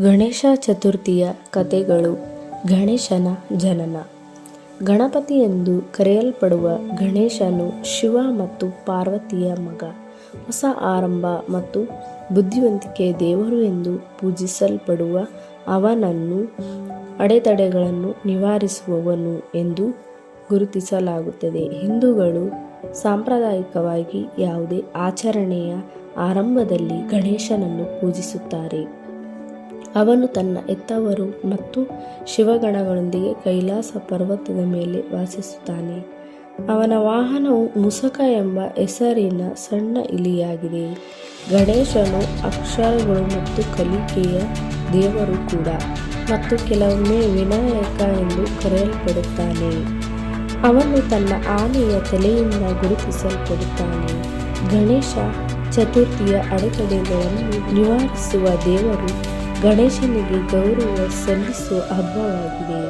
ಗಣೇಶ ಚತುರ್ಥಿಯ ಕಥೆಗಳು ಗಣೇಶನ ಜನನ. ಗಣಪತಿ ಎಂದು ಕರೆಯಲ್ಪಡುವ ಗಣೇಶನು ಶಿವ ಮತ್ತು ಪಾರ್ವತಿಯ ಮಗ. ಹೊಸ ಆರಂಭ ಮತ್ತು ಬುದ್ಧಿವಂತಿಕೆ ದೇವರು ಎಂದು ಪೂಜಿಸಲ್ಪಡುವ ಅವನನ್ನು, ಅಡೆತಡೆಗಳನ್ನು ನಿವಾರಿಸುವವನು ಎಂದು ಗುರುತಿಸಲಾಗುತ್ತದೆ. ಹಿಂದೂಗಳು ಸಾಂಪ್ರದಾಯಿಕವಾಗಿ ಯಾವುದೇ ಆಚರಣೆಯ ಆರಂಭದಲ್ಲಿ ಗಣೇಶನನ್ನು ಪೂಜಿಸುತ್ತಾರೆ. ಅವನು ತನ್ನ ಎತ್ತವರು ಮತ್ತು ಶಿವಗಣಗಳೊಂದಿಗೆ ಕೈಲಾಸ ಪರ್ವತದ ಮೇಲೆ ವಾಸಿಸುತ್ತಾನೆ. ಅವನ ವಾಹನವು ಮುಸಕ ಎಂಬ ಹೆಸರಿನ ಸಣ್ಣ ಇಲಿಯಾಗಿದೆ. ಗಣೇಶನು ಅಕ್ಷರಗಳು ಮತ್ತು ಕಲಿಕೆಯ ದೇವರು ಕೂಡ ಮತ್ತು ಕೆಲವೊಮ್ಮೆ ವಿನಾಯಕ ಎಂದು ಕರೆಯಲ್ಪಡುತ್ತಾನೆ. ಅವನು ತನ್ನ ಆನೆಯ ತಲೆಯಿಂದ ಗುರುತಿಸಲ್ಪಡುತ್ತಾನೆ. ಗಣೇಶ ಚತುರ್ಥಿಯ ಅಡೆತಡೆಗಳನ್ನು ನಿವಾರಿಸುವ ದೇವರು ಗಣೇಶನಿಗೆ ಗೌರವ ಸಲ್ಲಿಸುವ ಹಬ್ಬವಾಗಿದೆ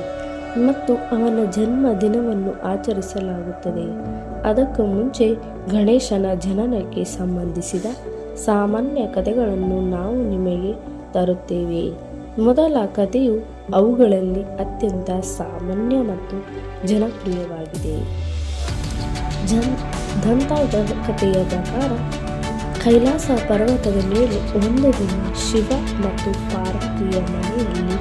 ಮತ್ತು ಅವನ ಜನ್ಮ ದಿನವನ್ನು ಆಚರಿಸಲಾಗುತ್ತದೆ. ಅದಕ್ಕೂ ಮುಂಚೆ ಗಣೇಶನ ಜನನಕ್ಕೆ ಸಂಬಂಧಿಸಿದ ಸಾಮಾನ್ಯ ಕಥೆಗಳನ್ನು ನಾವು ನಿಮಗೆ ತರುತ್ತೇವೆ. ಮೊದಲ ಕಥೆಯು ಅವುಗಳಲ್ಲಿ ಅತ್ಯಂತ ಸಾಮಾನ್ಯ ಮತ್ತು ಜನಪ್ರಿಯವಾಗಿದೆ. ಜನ್ ದಂತ ಕಥೆಯ ಪ್ರಕಾರ ಕೈಲಾಸ ಪರ್ವತದ ಮೇಲೆ ಒಂದು ದಿನ ಶಿವ ಮತ್ತು ಪಾರ್ವತಿಯ ಮನೆಯಲ್ಲಿ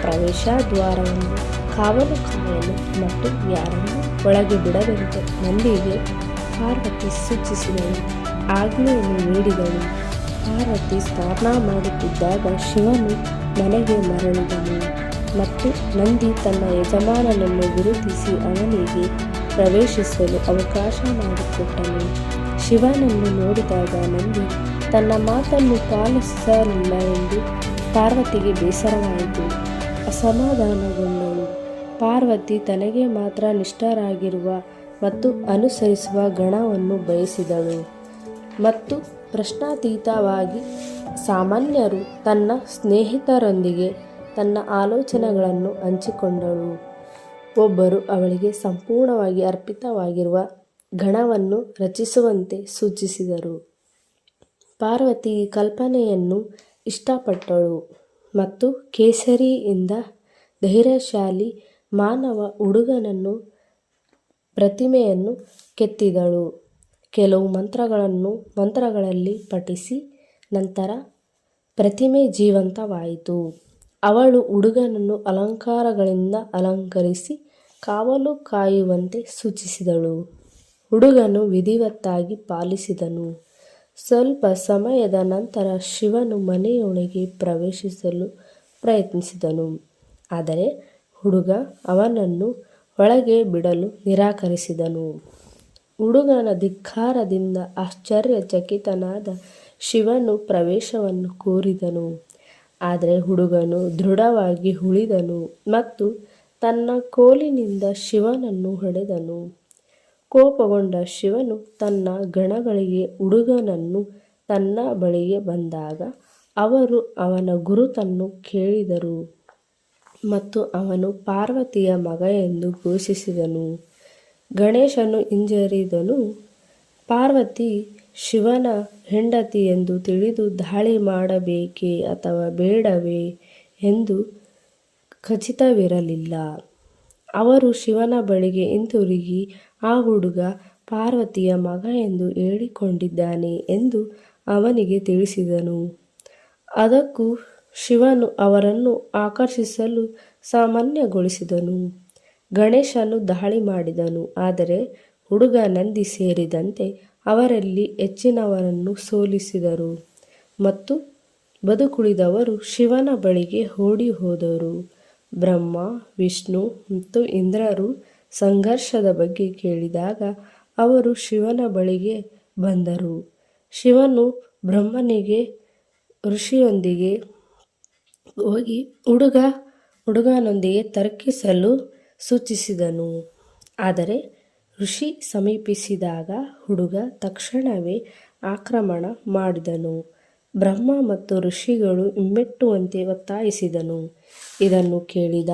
ಪ್ರವೇಶ ದ್ವಾರವನ್ನು ಕಾವಲು ಕಾಯಲು ಮತ್ತು ಯಾರನ್ನೂ ಒಳಗೆ ಬಿಡದಂತೆ ನಂದಿಗೆ ಪಾರ್ವತಿ ಸೂಚಿಸಿದಳು. ಆಜ್ಞೆಯನ್ನು ನೀಡಿದಳು. ಪಾರ್ವತಿ ಸ್ನಾನ ಮಾಡುತ್ತಿದ್ದಾಗ ಶಿವನು ಮನೆಗೆ ಮರಳಿದನು ಮತ್ತು ನಂದಿ ತನ್ನ ಯಜಮಾನನನ್ನು ಗುರುತಿಸಿ ಅವನಿಗೆ ಪ್ರವೇಶಿಸಲು ಅವಕಾಶ ಮಾಡಿಕೊಟ್ಟನು. ಶಿವನನ್ನು ನೋಡಿದಾಗ ನಂದಿ, ತನ್ನ ಮಾತನ್ನು ಪಾಲಿಸಲಿಲ್ಲ ಎಂದು ಪಾರ್ವತಿಗೆ ಬೇಸರವಾಯಿತು. ಅಸಮಾಧಾನಗೊಂಡಳು. ಪಾರ್ವತಿ ತನಗೆ ಮಾತ್ರ ನಿಷ್ಠರಾಗಿರುವ ಮತ್ತು ಅನುಸರಿಸುವ ಗಣವನ್ನು ಬಯಸಿದಳು. ಮತ್ತು ಪ್ರಶ್ನಾತೀತವಾಗಿ, ಸಾಮಾನ್ಯರು ತನ್ನ ಸ್ನೇಹಿತರೊಂದಿಗೆ ತನ್ನ ಆಲೋಚನೆಗಳನ್ನು ಹಂಚಿಕೊಂಡಳು ಒಬ್ಬರು ಅವಳಿಗೆ ಸಂಪೂರ್ಣವಾಗಿ ಅರ್ಪಿತವಾಗಿರುವ ಗಣವನ್ನು ರಚಿಸುವಂತೆ ಸೂಚಿಸಿದರು. ಪಾರ್ವತಿ ಕಲ್ಪನೆಯನ್ನು ಇಷ್ಟಪಟ್ಟಳು ಮತ್ತು ಕೇಸರಿಯಿಂದ ಧೈರ್ಯಶಾಲಿ ಮಾನವ ಹುಡುಗನನ್ನು ಪ್ರತಿಮೆಯನ್ನು ಕೆತ್ತಿದಳು. ಕೆಲವು ಮಂತ್ರಗಳನ್ನು ಮಂತ್ರಗಳಲ್ಲಿ ಪಠಿಸಿ ನಂತರ ಪ್ರತಿಮೆ ಜೀವಂತವಾಯಿತು. ಅವಳು ಹುಡುಗನನ್ನು ಅಲಂಕಾರಗಳಿಂದ ಅಲಂಕರಿಸಿ ಕಾವಲು ಕಾಯುವಂತೆ ಸೂಚಿಸಿದಳು. ಹುಡುಗನು ವಿಧಿವತ್ತಾಗಿ ಪಾಲಿಸಿದನು. ಸ್ವಲ್ಪ ಸಮಯದ ನಂತರ ಶಿವನು ಮನೆಯೊಳಗೆ ಪ್ರವೇಶಿಸಲು ಪ್ರಯತ್ನಿಸಿದನು. ಆದರೆ ಹುಡುಗ ಅವನನ್ನು ಒಳಗೆ ಬಿಡಲು ನಿರಾಕರಿಸಿದನು. ಹುಡುಗನ ಧಿಕ್ಕಾರದಿಂದ ಆಶ್ಚರ್ಯಚಕಿತನಾದ ಶಿವನು ಪ್ರವೇಶವನ್ನು ಕೋರಿದನು. ಆದರೆ ಹುಡುಗನು ದೃಢವಾಗಿ ಉಳಿದನು ಮತ್ತು ತನ್ನ ಕೋಲಿನಿಂದ ಶಿವನನ್ನು ಹೊಡೆದನು. ಕೋಪಗೊಂಡ ಶಿವನು ತನ್ನ ಗಣಗಳಿಗೆ ಹುಡುಗನನ್ನು ತನ್ನ ಬಳಿಗೆ ಬಂದಾಗ ಅವರು ಅವನ ಗುರುತನ್ನು ಕೇಳಿದರು ಮತ್ತು ಅವನು ಪಾರ್ವತಿಯ ಮಗ ಎಂದು ಘೋಷಿಸಿದನು. ಗಣೇಶನು ಹಿಂಜರಿದನು. ಪಾರ್ವತಿ, ಶಿವನ ಹೆಂಡತಿ ಎಂದು ತಿಳಿದು ದಾಳಿ ಮಾಡಬೇಕೇ ಅಥವಾ ಬೇಡವೇ ಎಂದು ಖಚಿತವಿರಲಿಲ್ಲ. ಅವರು ಶಿವನ ಬಳಿಗೆ ಹಿಂತಿರುಗಿ, ಆ ಹುಡುಗ ಪಾರ್ವತಿಯ ಮಗ ಎಂದು ಹೇಳಿಕೊಂಡಿದ್ದಾನೆ ಎಂದು ಅವನಿಗೆ ತಿಳಿಸಿದನು. ಅದಕ್ಕೂ ಶಿವನು ಅವರನ್ನು ಆಕರ್ಷಿಸಲು ಸಾಮಾನ್ಯಗೊಳಿಸಿದನು. ಗಣೇಶನು ದಾಳಿ ಮಾಡಿದನು, ಆದರೆ ಹುಡುಗ ನಂದಿ ಸೇರಿದಂತೆ ಅವರಲ್ಲಿ ಹೆಚ್ಚಿನವರನ್ನು ಸೋಲಿಸಿದರು ಮತ್ತು ಬದುಕುಳಿದವರು ಶಿವನ ಬಳಿಗೆ ಓಡಿ ಹೋದರು. ಬ್ರಹ್ಮ, ವಿಷ್ಣು ಮತ್ತು ಇಂದ್ರರು ಸಂಘರ್ಷದ ಬಗ್ಗೆ ಕೇಳಿದಾಗ ಅವರು ಶಿವನ ಬಳಿಗೆ ಬಂದರು. ಶಿವನು ಬ್ರಹ್ಮನಿಗೆ, ಋಷಿಯೊಂದಿಗೆ ಹೋಗಿ ಹುಡುಗ, ಹುಡುಗನೊಂದಿಗೆ ತರ್ಕಿಸಲು ಸೂಚಿಸಿದನು. ಆದರೆ ಋಷಿ ಸಮೀಪಿಸಿದಾಗ ಹುಡುಗ ತಕ್ಷಣವೇ ಆಕ್ರಮಣ ಮಾಡಿದನು. ಬ್ರಹ್ಮ ಮತ್ತು ಋಷಿಗಳು ಹಿಮ್ಮೆಟ್ಟುವಂತೆ ಒತ್ತಾಯಿಸಿದನು. ಇದನ್ನು ಕೇಳಿದ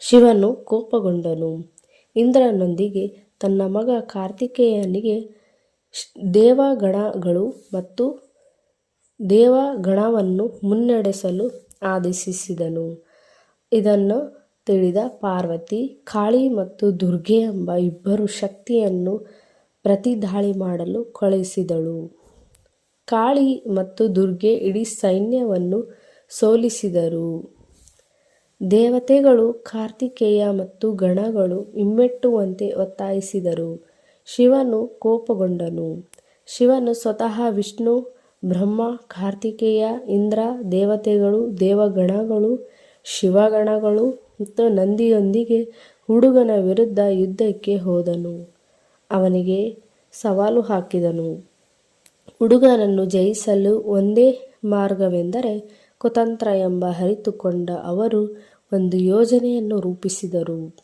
ಶಿವನು ಕೋಪಗೊಂಡನು. ಇಂದ್ರನೊಂದಿಗೆ ತನ್ನ ಮಗ ಕಾರ್ತಿಕೇಯನಿಗೆ ದೇವಗಣಗಳು ಮತ್ತು ದೇವಗಣವನ್ನು ಮುನ್ನಡೆಸಲು ಆದೇಶಿಸಿದನು. ಇದನ್ನು ತಿಳಿದ ಪಾರ್ವತಿ, ಕಾಳಿ ಮತ್ತು ದುರ್ಗೆ ಎಂಬ ಇಬ್ಬರು ಶಕ್ತಿಯನ್ನು ಪ್ರತಿದಾಳಿ ಮಾಡಲು ಕಳುಹಿಸಿದಳು. ಕಾಳಿ ಮತ್ತು ದುರ್ಗೆ ಇಡೀ ಸೈನ್ಯವನ್ನು ಸೋಲಿಸಿದರು. ದೇವತೆಗಳು ಕಾರ್ತಿಕೇಯ ಮತ್ತು ಗಣಗಳು ಹಿಮ್ಮೆಟ್ಟುವಂತೆ ಒತ್ತಾಯಿಸಿದರು. ಶಿವನು ಕೋಪಗೊಂಡನು. ಶಿವನು ಸ್ವತಃ ವಿಷ್ಣು, ಬ್ರಹ್ಮ, ಕಾರ್ತಿಕೇಯ, ಇಂದ್ರ, ದೇವತೆಗಳು, ದೇವಗಣಗಳು, ಶಿವಗಣಗಳು ಮತ್ತು ನಂದಿಯೊಂದಿಗೆ ಹುಡುಗನ ವಿರುದ್ಧ ಯುದ್ಧಕ್ಕೆ ಹೋದನು. ಅವನಿಗೆ ಸವಾಲು ಹಾಕಿದನು. ಹುಡುಗನನ್ನು ಜಯಿಸಲು ಒಂದೇ ಮಾರ್ಗವೆಂದರೆ ಕುತಂತ್ರ ಎಂಬ ಅರಿತುಕೊಂಡ ಅವರು ಒಂದು ಯೋಜನೆಯನ್ನು ರೂಪಿಸಿದರು.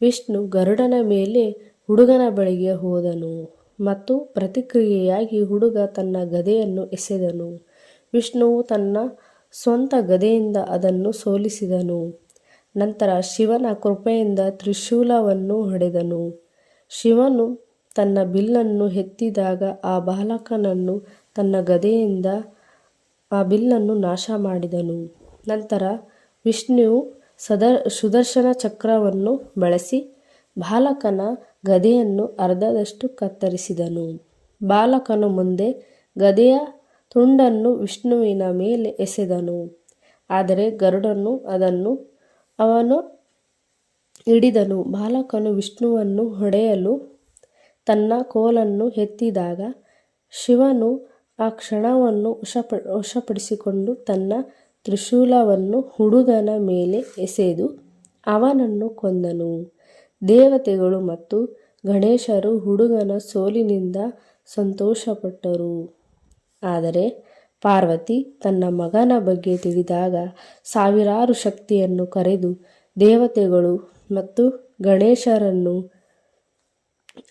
ವಿಷ್ಣು ಗರುಡನ ಮೇಲೆ ಹುಡುಗನ ಬಳಿಗೆ ಹೋದನು ಮತ್ತು ಪ್ರತಿಕ್ರಿಯೆಯಾಗಿ ಹುಡುಗ ತನ್ನ ಗದೆಯನ್ನು ಎಸೆದನು. ವಿಷ್ಣುವು ತನ್ನ ಸ್ವಂತ ಗದೆಯಿಂದ ಅದನ್ನು ಸೋಲಿಸಿದನು. ನಂತರ ಶಿವನ ಕೃಪೆಯಿಂದ ತ್ರಿಶೂಲವನ್ನು ಹೊಡೆದನು. ಶಿವನು ತನ್ನ ಬಿಲ್ಲನ್ನು ಎತ್ತಿದಾಗ ಆ ಬಾಲಕನನ್ನು ತನ್ನ ಗದೆಯಿಂದ ಆ ಬಿಲ್ಲನ್ನು ನಾಶ ಮಾಡಿದನು. ನಂತರ ವಿಷ್ಣುವು ಸದ, ಸುದರ್ಶನ ಚಕ್ರವನ್ನು ಬಳಸಿ ಬಾಲಕನ ಗದೆಯನ್ನು ಅರ್ಧದಷ್ಟು ಕತ್ತರಿಸಿದನು. ಬಾಲಕನು ಮುಂದೆ ಗದೆಯ ತುಂಡನ್ನು ವಿಷ್ಣುವಿನ ಮೇಲೆ ಎಸೆದನು. ಆದರೆ ಗರುಡನು ಅದನ್ನು ಅವನು ಹಿಡಿದನು. ಬಾಲಕನು ವಿಷ್ಣುವನ್ನು ಹೊಡೆಯಲು ತನ್ನ ಕೋಲನ್ನು ಎತ್ತಿದಾಗ ಶಿವನು ಆ ಕ್ಷಣವನ್ನು ವಶಪ ವಶಪಡಿಸಿಕೊಂಡು ತನ್ನ ತ್ರಿಶೂಲವನ್ನು ಹುಡುಗನ ಮೇಲೆ ಎಸೆದು ಅವನನ್ನು ಕೊಂದನು. ದೇವತೆಗಳು ಮತ್ತು ಗಣೇಶರು ಹುಡುಗನ ಸೋಲಿನಿಂದ ಸಂತೋಷಪಟ್ಟರು. ಆದರೆ ಪಾರ್ವತಿ ತನ್ನ ಮಗನ ಬಗ್ಗೆ ತಿಳಿದಾಗ ಸಾವಿರಾರು ಶಕ್ತಿಯನ್ನು ಕರೆದು ದೇವತೆಗಳು ಮತ್ತು ಗಣೇಶರನ್ನು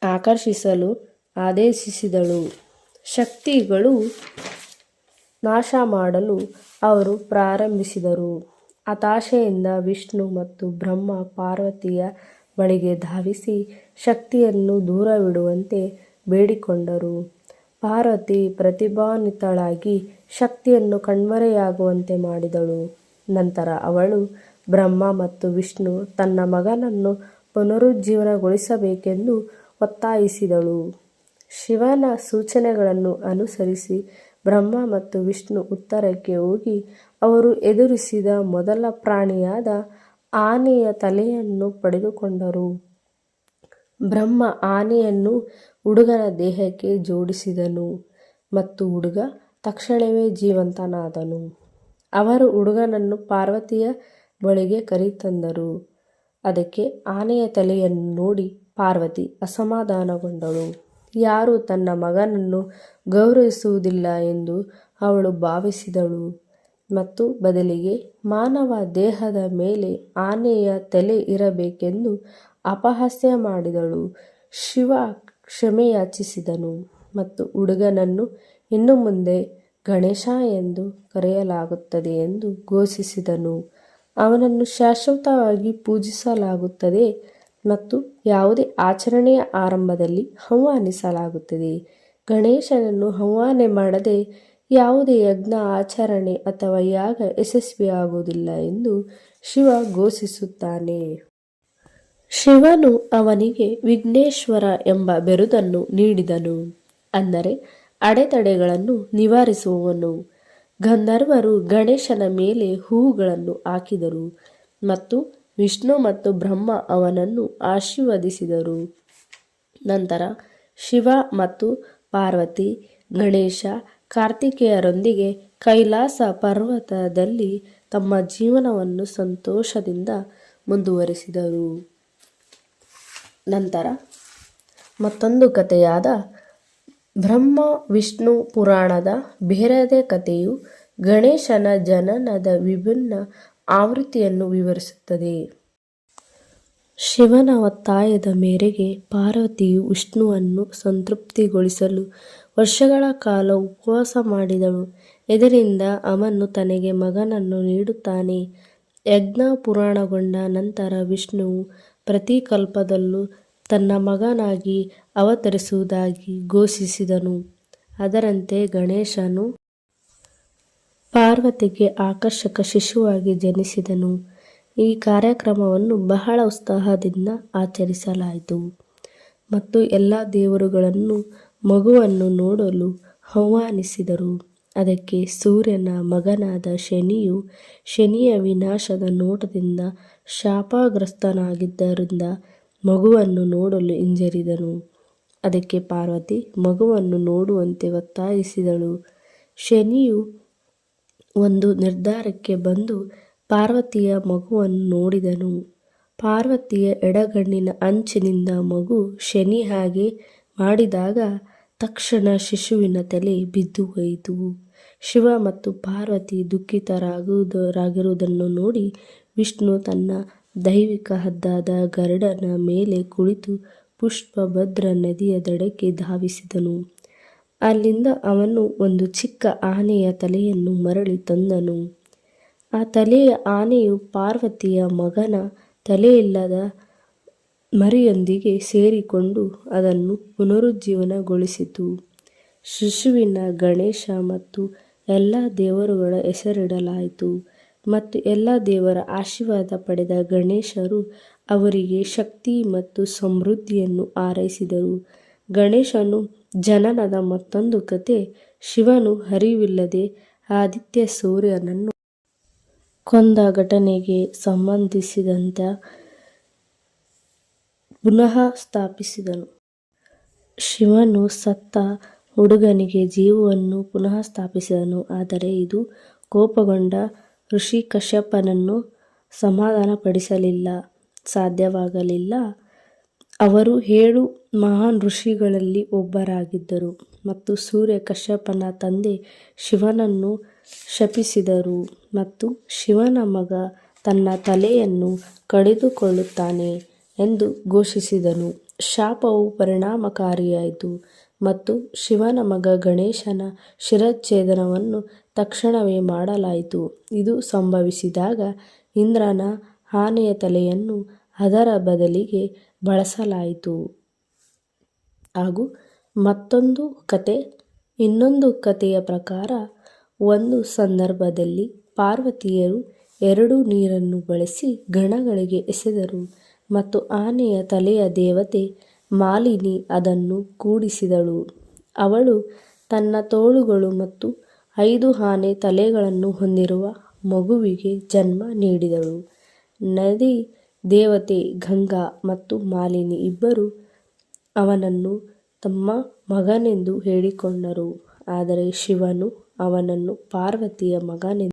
ಆಕರ್ಷಿಸಲು ಆದೇಶಿಸಿದಳು. ಶಕ್ತಿಗಳು ನಾಶ ಮಾಡಲು ಅವರು ಪ್ರಾರಂಭಿಸಿದರು. ಹತಾಶೆಯಿಂದ ವಿಷ್ಣು ಮತ್ತು ಬ್ರಹ್ಮ ಪಾರ್ವತಿಯ ಬಳಿಗೆ ಧಾವಿಸಿ ಶಕ್ತಿಯನ್ನು ದೂರವಿಡುವಂತೆ ಬೇಡಿಕೊಂಡರು. ಪಾರ್ವತಿ ಪ್ರತಿಭಾನ್ವಿತಳಾಗಿ ಶಕ್ತಿಯನ್ನು ಕಣ್ಮರೆಯಾಗುವಂತೆ ಮಾಡಿದಳು. ನಂತರ ಅವಳು ಬ್ರಹ್ಮ ಮತ್ತು ವಿಷ್ಣು ತನ್ನ ಮಗನನ್ನು ಪುನರುಜ್ಜೀವನಗೊಳಿಸಬೇಕೆಂದು ಒತ್ತಾಯಿಸಿದಳು. ಶಿವನ ಸೂಚನೆಗಳನ್ನು ಅನುಸರಿಸಿ ಬ್ರಹ್ಮ ಮತ್ತು ವಿಷ್ಣು ಉತ್ತರಕ್ಕೆ ಹೋಗಿ ಅವರು ಎದುರಿಸಿದ ಮೊದಲ ಪ್ರಾಣಿಯಾದ ಆನೆಯ ತಲೆಯನ್ನು ಪಡೆದುಕೊಂಡರು. ಬ್ರಹ್ಮ ಆನೆಯನ್ನು ಹುಡುಗನ ದೇಹಕ್ಕೆ ಜೋಡಿಸಿದನು ಮತ್ತು ಹುಡುಗ ತಕ್ಷಣವೇ ಜೀವಂತನಾದನು. ಅವರು ಹುಡುಗನನ್ನು ಪಾರ್ವತಿಯ ಬಳಿಗೆ ಕರೆತಂದರು. ಅದಕ್ಕೆ ಆನೆಯ ತಲೆಯನ್ನು ನೋಡಿ ಪಾರ್ವತಿ ಅಸಮಾಧಾನಗೊಂಡಳು. ಯಾರೂ ತನ್ನ ಮಗನನ್ನು ಗೌರವಿಸುವುದಿಲ್ಲ ಎಂದು ಅವಳು ಭಾವಿಸಿದಳು. ಮತ್ತು ಬದಲಿಗೆ ಮಾನವ ದೇಹದ ಮೇಲೆ ಆನೆಯ ತಲೆ ಇರಬೇಕೆಂದು ಅಪಹಾಸ್ಯ ಮಾಡಿದಳು. ಶಿವ ಕ್ಷಮೆಯಾಚಿಸಿದನು ಮತ್ತು ಹುಡುಗನನ್ನು ಇನ್ನು ಮುಂದೆ ಗಣೇಶ ಎಂದು ಕರೆಯಲಾಗುತ್ತದೆ ಎಂದು ಘೋಷಿಸಿದನು. ಅವನನ್ನು ಶಾಶ್ವತವಾಗಿ ಪೂಜಿಸಲಾಗುತ್ತದೆ ಮತ್ತು ಯಾವುದೇ ಆಚರಣೆಯ ಆರಂಭದಲ್ಲಿ ಆಹ್ವಾನಿಸಲಾಗುತ್ತದೆ. ಗಣೇಶನನ್ನು ಆಹ್ವಾನ ಮಾಡದೆ ಯಾವುದೇ ಯಜ್ಞ, ಆಚರಣೆ ಅಥವಾ ಯಾಗ ಯಶಸ್ವಿಯಾಗುವುದಿಲ್ಲ ಎಂದು ಶಿವ ಘೋಷಿಸುತ್ತಾನೆ. ಶಿವನು ಅವನಿಗೆ ವಿಘ್ನೇಶ್ವರ ಎಂಬ ಬೆರುದನ್ನು ನೀಡಿದನು. ಅಂದರೆ ಅಡೆತಡೆಗಳನ್ನು ನಿವಾರಿಸುವವನು. ಗಂಧರ್ವರು ಗಣೇಶನ ಮೇಲೆ ಹೂವುಗಳನ್ನು ಹಾಕಿದರು ಮತ್ತು ವಿಷ್ಣು ಮತ್ತು ಬ್ರಹ್ಮ ಅವನನ್ನು ಆಶೀರ್ವದಿಸಿದರು. ನಂತರ ಶಿವ ಮತ್ತು ಪಾರ್ವತಿ, ಗಣೇಶ, ಕಾರ್ತಿಕೇಯರೊಂದಿಗೆ ಕೈಲಾಸ ಪರ್ವತದಲ್ಲಿ ತಮ್ಮ ಜೀವನವನ್ನು ಸಂತೋಷದಿಂದ ಮುಂದುವರಿಸಿದರು. ನಂತರ ಮತ್ತೊಂದು ಕಥೆಯಾದ ಬ್ರಹ್ಮ ವಿಷ್ಣು ಪುರಾಣದ ಬೇರೆಯದೇ ಕಥೆಯು ಗಣೇಶನ ಜನನದ ವಿಭಿನ್ನ ಆವೃತ್ತಿಯನ್ನು ವಿವರಿಸುತ್ತದೆ. ಶಿವನ ಒತ್ತಾಯದ ಮೇರೆಗೆ ಪಾರ್ವತಿಯು ವಿಷ್ಣುವನ್ನು ಸಂತೃಪ್ತಿಗೊಳಿಸಲು ವರ್ಷಗಳ ಕಾಲ ಉಪವಾಸ ಮಾಡಿದಳು. ಇದರಿಂದ ಅವನು ತನಗೆ ಮಗನನ್ನು ನೀಡುತ್ತಾನೆ. ಯಜ್ಞ ಪುರಾಣಗೊಂಡ ನಂತರ ವಿಷ್ಣುವು ಪ್ರತಿ ಕಲ್ಪದಲ್ಲೂ ತನ್ನ ಮಗನಾಗಿ ಅವತರಿಸುವುದಾಗಿ ಘೋಷಿಸಿದನು. ಅದರಂತೆ ಗಣೇಶನು ಪಾರ್ವತಿಗೆ ಆಕರ್ಷಕ ಶಿಶುವಾಗಿ ಜನಿಸಿದನು. ಈ ಕಾರ್ಯಕ್ರಮವನ್ನು ಬಹಳ ಉತ್ಸಾಹದಿಂದ ಆಚರಿಸಲಾಯಿತು. ಮತ್ತು ಎಲ್ಲ ದೇವರುಗಳನ್ನು ಮಗುವನ್ನು ನೋಡಲು ಆಹ್ವಾನಿಸಿದರು. ಅದಕ್ಕೆ ಸೂರ್ಯನ ಮಗನಾದ ಶನಿಯು ಶನಿಯ ವಿನಾಶದ ನೋಟದಿಂದ ಶಾಪಗ್ರಸ್ತನಾಗಿದ್ದರಿಂದ ಮಗುವನ್ನು ನೋಡಲು ಹಿಂಜರಿದನು. ಅದಕ್ಕೆ ಪಾರ್ವತಿ ಮಗುವನ್ನು ನೋಡುವಂತೆ ಒತ್ತಾಯಿಸಿದಳು. ಶನಿಯು ಒಂದು ನಿರ್ಧಾರಕ್ಕೆ ಬಂದು ಪಾರ್ವತಿಯ ಮಗುವನ್ನು ನೋಡಿದನು. ಪಾರ್ವತಿಯ ಎಡಗಣ್ಣಿನ ಅಂಚಿನಿಂದ ಮಗು ಶನಿ ಹಾಗೆ ಮಾಡಿದಾಗ ತಕ್ಷಣ ಶಿಶುವಿನ ತಲೆ ಬಿದ್ದು ಹೋಯಿತು. ಶಿವ ಮತ್ತು ಪಾರ್ವತಿ ದುಃಖಿತರಾಗುವುದರಾಗಿರುವುದನ್ನು ನೋಡಿ ವಿಷ್ಣು ತನ್ನ ದೈವಿಕ ಹದ್ದಾದ ಗರುಡನ ಮೇಲೆ ಕುಳಿತು ಪುಷ್ಪಭದ್ರ ನದಿಯ ದಡಕ್ಕೆ ಧಾವಿಸಿದನು. ಅಲ್ಲಿಂದ ಅವನು ಒಂದು ಚಿಕ್ಕ ಆನೆಯ ತಲೆಯನ್ನು ಮರಳಿ ತಂದನು. ಆ ತಲೆಯ ಆನೆಯು ಪಾರ್ವತಿಯ ಮಗನ ತಲೆಯಿಲ್ಲದ ಮರಿಯೊಂದಿಗೆ ಸೇರಿಕೊಂಡು ಅದನ್ನು ಪುನರುಜ್ಜೀವನಗೊಳಿಸಿತು. ಶಿಶುವಿನ ಗಣೇಶ ಮತ್ತು ಎಲ್ಲ ದೇವರುಗಳ ಹೆಸರಿಡಲಾಯಿತು. ಮತ್ತು ಎಲ್ಲ ದೇವರ ಆಶೀರ್ವಾದ ಪಡೆದ ಗಣೇಶರು ಅವರಿಗೆ ಶಕ್ತಿ ಮತ್ತು ಸಮೃದ್ಧಿಯನ್ನು ಹಾರೈಸಿದರು ಗಣೇಶನು ಜನನದ ಮತ್ತೊಂದು ಕತೆ ಶಿವನು ಹರಿವಿಲ್ಲದೆ ಆದಿತ್ಯ ಸೂರ್ಯನನ್ನು ಕೊಂದ ಘಟನೆಗೆ ಸಂಬಂಧಿಸಿದಂತೆ ಪುನಃ ಸ್ಥಾಪಿಸಿದನು. ಶಿವನು ಸತ್ತ ಹುಡುಗನಿಗೆ ಜೀವವನ್ನು ಪುನಃ ಸ್ಥಾಪಿಸಿದನು. ಆದರೆ ಇದು ಕೋಪಗೊಂಡ ಋಷಿ ಕಶ್ಯಪನನ್ನು ಸಮಾಧಾನಪಡಿಸಲಿಲ್ಲ, ಸಾಧ್ಯವಾಗಲಿಲ್ಲ. ಅವರು ಏಳು ಮಹಾನ್ ಋಷಿಗಳಲ್ಲಿ ಒಬ್ಬರಾಗಿದ್ದರು ಮತ್ತು ಸೂರ್ಯ ಕಶ್ಯಪನ ತಂದೆ ಶಿವನನ್ನು ಶಪಿಸಿದರು ಮತ್ತು ಶಿವನ ಮಗ ತನ್ನ ತಲೆಯನ್ನು ಕಡಿದುಕೊಳ್ಳುತ್ತಾನೆ ಎಂದು ಘೋಷಿಸಿದನು. ಶಾಪವು ಪರಿಣಾಮಕಾರಿಯಾಯಿತು ಮತ್ತು ಶಿವನ ಮಗ ಗಣೇಶನ ಶಿರಚ್ಛೇದನವನ್ನು ತಕ್ಷಣವೇ ಮಾಡಲಾಯಿತು. ಇದು ಸಂಭವಿಸಿದಾಗ ಇಂದ್ರನ ಆನೆಯ ತಲೆಯನ್ನು ಅದರ ಬದಲಿಗೆ ಬಳಸಲಾಯಿತು. ಹಾಗೂ ಮತ್ತೊಂದು ಕತೆ, ಇನ್ನೊಂದು ಕತೆಯ ಪ್ರಕಾರ, ಒಂದು ಸಂದರ್ಭದಲ್ಲಿ ಪಾರ್ವತಿಯರು ಎರಡು ನೀರನ್ನು ಬಳಸಿ ಗಣಗಳಿಗೆ ಎಸೆದರು ಮತ್ತು ಆನೆಯ ತಲೆಯ ದೇವತೆ ಮಾಲಿನಿ ಅದನ್ನು ಕೂಡಿಸಿದಳು. ಅವಳು ತನ್ನ ತೋಳುಗಳು ಮತ್ತು ಐದು ಆನೆ ತಲೆಗಳನ್ನು ಹೊಂದಿರುವ ಮಗುವಿಗೆ ಜನ್ಮ ನೀಡಿದಳು. ನದಿ ದೇವತೆ ಗಂಗಾ ಮತ್ತು ಮಾಲಿನಿ ಇಬ್ಬರು ಅವನನ್ನು ತಮ್ಮ ಮಗನೆಂದು ಹೇಳಿಕೊಂಡರು. ಆದರೆ ಶಿವನು ಅವನನ್ನು ಪಾರ್ವತಿಯ ಮಗನೆಂದು